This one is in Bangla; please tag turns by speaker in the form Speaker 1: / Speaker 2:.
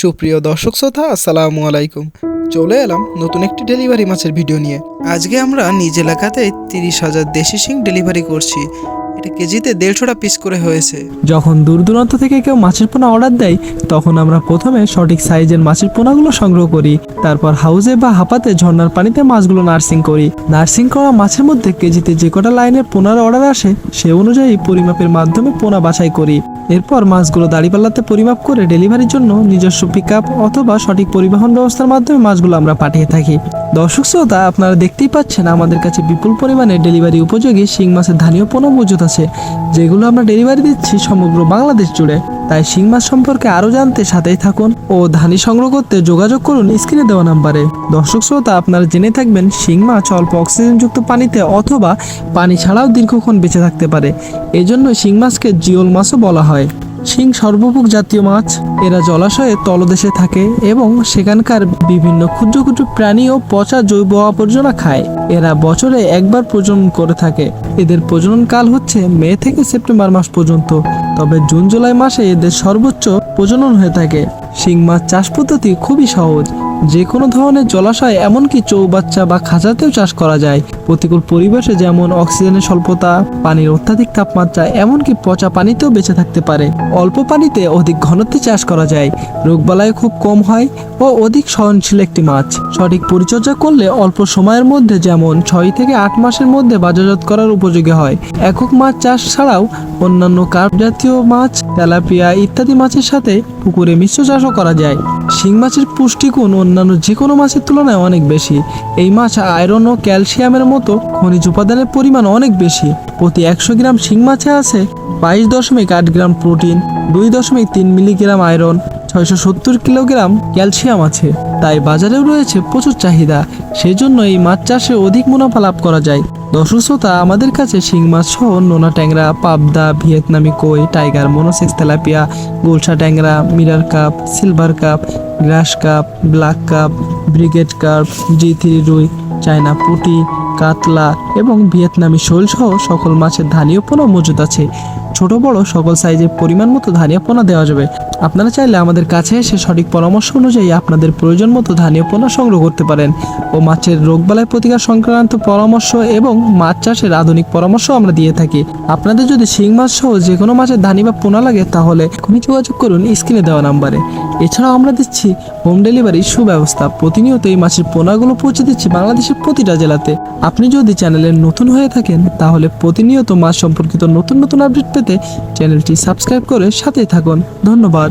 Speaker 1: সুপ্রিয় দর্শক শ্রোতা, আসসালামু আলাইকুম। চলে এলাম নতুন একটি ডেলিভারি মাছের ভিডিও নিয়ে। আজকে আমরা নিজ এলাকাতে তিরিশ হাজার দেশি সিং ডেলিভারি করছি। এটা কেজিতে দেড়শোটা পিস করে হয়েছে।
Speaker 2: যখন দূর দূরান্ত থেকে কেউ মাছের পোনা অর্ডার দেয়, তখন আমরা প্রথমে সঠিক সাইজের মাছের পোনাগুলো সংগ্রহ করি, তারপর হাউজে বা হাপাতে ঝর্নার পানিতে মাছগুলো নার্সিং করি। নার্সিং করা মাছের মধ্যে কেজিতে যে কটা লাইনের পোনার অর্ডার আসে, সে অনুযায়ী পরিমাপের মাধ্যমে পোনা বাছাই করি। এরপর মাছগুলো দাড়িপাল্লাতে পরিমাপ করে ডেলিভারির জন্য নিজস্ব পিক অথবা সঠিক পরিবহন ব্যবস্থার মাধ্যমে মাছগুলো আমরা পাঠিয়ে থাকি। দর্শক শ্রোতা, আপনারা দেখতেই পাচ্ছেন আমাদের কাছে বিপুল পরিমাণে ডেলিভারি উপযোগী শিং মাছের ধানীয় পণ্য মজুদ আছে, যেগুলো আমরা ডেলিভারি দিচ্ছি সমগ্র বাংলাদেশ জুড়ে। তাই শিং মাছ সম্পর্কে আরও জানতে সাথেই থাকুন ও ধানি সংগ্রহ করতে যোগাযোগ করুন স্ক্রিনে দেওয়া নাম্বারে। দর্শক শ্রোতা, আপনারা জেনে থাকবেন, শিং মাছ অল্প অক্সিজেনযুক্ত পানিতে অথবা পানি ছাড়াও দীর্ঘক্ষণ বেঁচে থাকতে পারে। এজন্য শিং মাছকে জিওল মাছও বলা হয়। শিং সর্বভোগ জাতীয় মাছ। এরা জলাশয়ে তলদেশে থাকে এবং সেখানকার বিভিন্ন ক্ষুদ্র ক্ষুদ্র প্রাণী ও পচা জৈব আবর্জনা খায়। এরা বছরে একবার প্রজনন করে থাকে। এদের প্রজনন কাল হচ্ছে মে থেকে সেপ্টেম্বর মাস পর্যন্ত। তবে জুন, জুলাই মাসে এদের সর্বোচ্চ প্রজনন হয়ে থাকে। শিং মাছ চাষ পদ্ধতি খুবই সহজ। যে কোনো ধরনের জলাশয়, এমনকি চৌবাচ্চা বা খাঁচাতেও চাষ করা যায়। প্রতিকূল পরিবেশে যেমন অক্সিজেনের স্বল্পতা, পানির অত্যাধিক তাপমাত্রা, এমনকি পচা পানিতেও বেঁচে থাকতে পারে। অল্প পানিতে অধিক ঘনত্বে চাষ করা যায়। রোগবালাই খুব কম হয় ও অধিক সহনশীল একটি মাছ। সঠিক পরিচর্যা করলে অল্প সময়ের মধ্যে যেমন ছয় থেকে আট মাসের মধ্যে বাজারজাত করার উপযোগী হয়। একক মাছ চাষ ছাড়াও অন্যান্য কার্প জাতীয় মাছ তেলাপিয়া ইত্যাদি মাছের সাথে পুকুরে মিশ্র চাষও করা যায়। শিং মাছের পুষ্টিগুণ অন্যান্য যে কোনো মাছের তুলনায় অনেক বেশি। এই মাছ আয়রন ও ক্যালসিয়ামের মতো খনিজ উপাদানের পরিমাণ অনেক বেশি। প্রতি একশো গ্রাম শিং মাছে আছে বাইশ দশমিক আট গ্রাম প্রোটিন, দুই দশমিক তিন মিলিগ্রাম আয়রন, ছয়শো সত্তর কিলোগ্রাম ক্যালসিয়াম আছে। তাই বাজারেও রয়েছে প্রচুর চাহিদা। সেজন্য এই মাছ চাষে অধিক মুনাফা লাভ করা যায়। দর্শক শ্রোতা আমাদের কাছে শিং মাছ সহ নোনা ট্যাংরা, পাবদা, ভিয়েতনামি কই, টাইগার মনোসেক্স তেলাপিয়া, গোলসা ট্যাংরা, mirror carp, silver carp, grass carp, black carp, brigade carp G three রুই, চায়না পুটি, কাতলা এবং ভিয়েতনামি শোল সহ সকল মাছের ধানীয় পোনা মজুদ আছে। ছোট বড় সকল সাইজের পরিমাণ মতো ধানীয় পোনা দেওয়া যাবে। আপনারা চাইলে আমাদের কাছে এসে সঠিক পরামর্শ অনুযায়ী আপনাদের প্রয়োজন মতো ধানীয় পোনা সংগ্রহ করতে পারেন। ও মাছের রোগবালাই প্রতিকার সংক্রান্ত পরামর্শ এবং মাছ চাষের আধুনিক পরামর্শ আমরা দিয়ে থাকি। আপনাদের যদি শিং মাছ সহ যে কোনো মাছের ধানি বা পোনা লাগে তাহলে এখনই যোগাযোগ করুন স্ক্রিনে দেওয়া নাম্বারে। এছাড়াও আমরা দিচ্ছি হোম ডেলিভারির সুব্যবস্থা। প্রতিনিয়ত এই মাছের পোনাগুলো পৌঁছে দিচ্ছি বাংলাদেশের প্রতিটা জেলাতে। আপনি যদি চ্যানেলের নতুন হয়ে থাকেন, তাহলে প্রতিনিয়ত মাছ সম্পর্কিত নতুন নতুন আপডেট পেতে চ্যানেলটি সাবস্ক্রাইব করে সাথেই থাকুন। ধন্যবাদ।